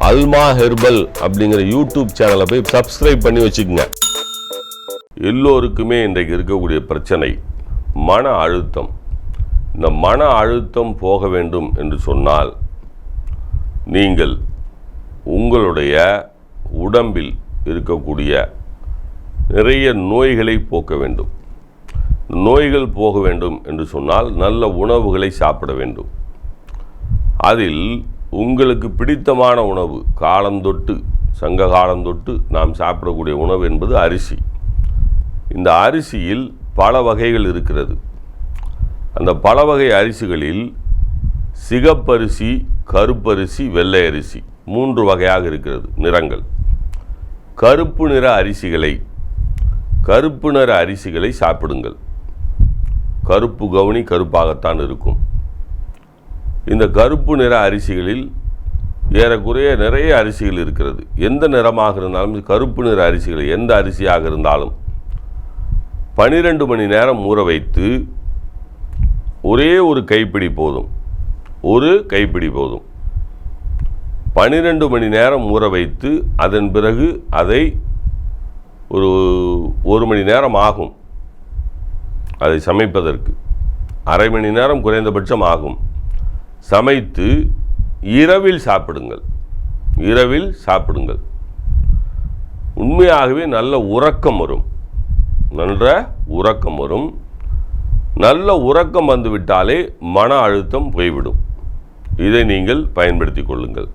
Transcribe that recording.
அல்மா herbal அப்படிங்கிற YouTube சேனலை போய் சப்ஸ்கிரைப் பண்ணி வச்சுக்கோங்க. எல்லோருக்குமே இன்றைக்கு இருக்கக்கூடிய பிரச்சனை மன அழுத்தம். இந்த மன அழுத்தம் போக வேண்டும் என்று சொன்னால் நீங்கள் உங்களுடைய உடம்பில் இருக்கக்கூடிய நிறைய நோய்களை போக்க வேண்டும். நோய்கள் போக வேண்டும் என்று சொன்னால் நல்ல உணவுகளை சாப்பிட வேண்டும். அதில் உங்களுக்கு பிடித்தமான உணவு காலந்தொட்டு சங்க காலந்தொட்டு நாம் சாப்பிடக்கூடிய உணவு என்பது அரிசி. இந்த அரிசியில் பல வகைகள் இருக்கிறது. அந்த பல வகை அரிசிகளில் சிகப்பரிசி கருப்பரிசி வெள்ளை அரிசி மூன்று வகையாக இருக்கிறது நிறங்கள். கருப்பு நிற அரிசிகளை கருப்பு நிற அரிசிகளை சாப்பிடுங்கள். கருப்பு கவுனி கருப்பாகத்தான் இருக்கும். இந்த கருப்பு நிற அரிசிகளில் ஏறக்குறைய நிறைய அரிசிகள் இருக்கிறது. எந்த நிறமாக இருந்தாலும் கருப்பு நிற அரிசிகள் எந்த அரிசியாக இருந்தாலும் பனிரெண்டு மணி நேரம் ஊற வைத்து ஒரே ஒரு கைப்பிடி போதும். ஒரு கைப்பிடி போதும். பனிரெண்டு மணி நேரம் ஊற வைத்து அதன் பிறகு அதை ஒரு ஒரு மணி நேரம் ஆகும். அதை சமைப்பதற்கு. அரை மணி நேரம் குறைந்தபட்சம் ஆகும். சமைத்து இரவில் சாப்பிடுங்கள். இரவில் சாப்பிடுங்கள். உண்மையாகவே நல்ல உறக்கம் வரும். நல்ல உறக்கம் வரும். நல்ல உறக்கம் வந்துவிட்டாலே மன அழுத்தம் போய்விடும். இதை நீங்கள் பயன்படுத்திக் கொள்ளுங்கள்.